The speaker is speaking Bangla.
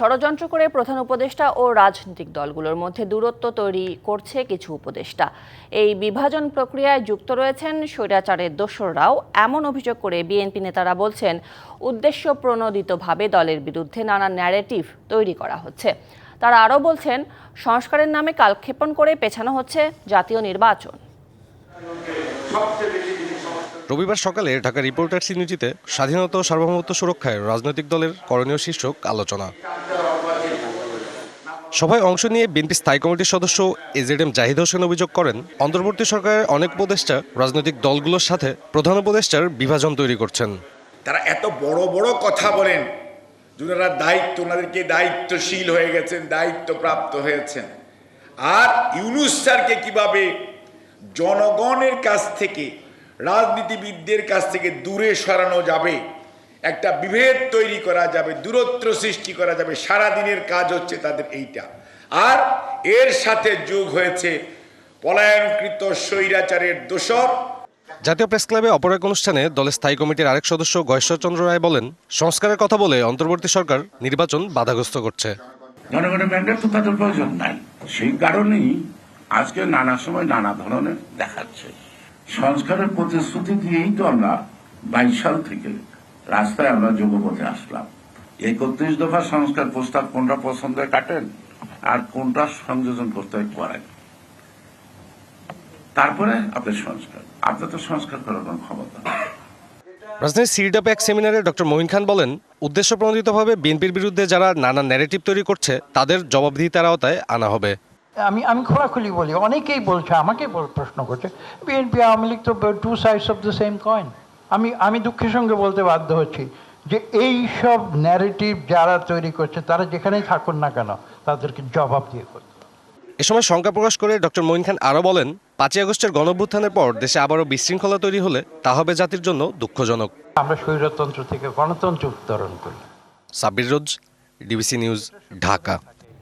ষড়যন্ত্র করে প্রধান উপদেষ্টা ও রাজনৈতিক দলগুলোর মধ্যে দূরত্ব তৈরি করছে কিছু উপদেষ্টা। এই বিভাজন প্রক্রিয়ায় যুক্ত রয়েছেন স্বৈরাচারের দোসররাও এমন অভিযোগ করে বিএনপি নেতারা বলছেন, উদ্দেশ্য প্রণোদিতভাবে দলের বিরুদ্ধে নানা ন্যারেটিভ তৈরি করা হচ্ছে। তারা আরও বলছেন, সংস্কারের নামে কালক্ষেপণ করে পেছানো হচ্ছে জাতীয় নির্বাচন। রবিবার সকালে ঢাকা রিপোর্টার্স ইউনিটিতে স্বাধীনতা ও সার্বভৌমত্ব সুরক্ষায় রাজনৈতিক দলের করণীয় শীর্ষক আলোচনা। সভায় অংশ নিয়ে বিএনপি স্থায়ী কমিটির সদস্য এজেডএম জাহিদ হোসেন অভিযোগ করেন, অন্তর্বর্তী সরকারের অনেক উপদেষ্টা রাজনৈতিক দলগুলোর সাথে প্রধান উপদেষ্টার বিভাজন তৈরি করছেন। তারা এত বড় বড় কথা বলেন যারা দায়িত্ব, ওনাদেরকে দায়িত্বশীল হয়ে গেছেন দায়িত্ব প্রাপ্ত হয়েছেন। আর ইউনুস স্যারকে কীভাবে জনগণের কাছ থেকে রাজনীতিবিদদের কাছ থেকে দূরে সরানো যাবে। একটা বিভেদ তৈরি করা যাবে দূরত্ব সৃষ্টি করা যাবে। সারা দিনের কাজ হচ্ছে তাদের এইটা। আর এর সাথে যোগ হয়েছে পলায়নকৃত স্বৈরাচারের দোষর। জাতীয় প্রেস ক্লাবে অপর এক অনুষ্ঠানে দলের স্থায়ী কমিটির আরেক সদস্য গয়েশ্বরচন্দ্র রায় বলেন সংস্কারের কথা বলে অন্তর্বর্তী সরকার নির্বাচন বাধাগ্রস্ত করছে। জনগণের ম্যান্ডেট তো তাদের প্রয়োজন নাই। সেই কারণেই আজকে নানা সময় নানা ধরনের দেখাচ্ছে। সংস্কারের প্রতিশ্রুতি দিয়েই তো আমরা বাইশ সাল থেকে রাস্তায় আমরা যোগপথে আসলাম। একত্রিশ দফা সংস্কার প্রস্তাব কোনটা পছন্দ কাটেন আর কোনটা সংযোজন করতে করেন তারপরে আপনার সংস্কার। আপনার তো সংস্কার করার কোনো ক্ষমতা রাজধানীর সিরিডাপে এক সেমিনারে ডক্টর মহিন খান বলেন উদ্দেশ্য প্রণোদিতভাবে বিএনপির বিরুদ্ধে যারা নানা ন্যারেটিভ তৈরি করছে, তাদের জবাবদিহিতার আওতায় আনা হবে। আমি আমি খোলাখুলি বলি অনেকেই বলছে আমাকে প্রশ্ন করছে বিএনপি আওয়ামী লীগ তো two sides of the same coin আমি আমি দুঃখের সঙ্গে বলতে বাধ্য হচ্ছি যে এই সব ন্যারেটিভ যারা তৈরি করছে তারা যেখানেই থাকুন না কেন তাদেরকে জবাব দিয়ে করতে এ সময় শঙ্কা প্রকাশ করে ডক্টর মঈন খান আরও বলেন পাঁচই আগস্টের গণভ্যুত্থানের পর দেশে আবারও বিশৃঙ্খলা তৈরি হলে তা হবে জাতির জন্য দুঃখজনক। আমরা স্বৈরতন্ত্র থেকে গণতন্ত্র উত্তরণ করি। সাব্বির রোজ ডিবিসি নিউজ ঢাকা।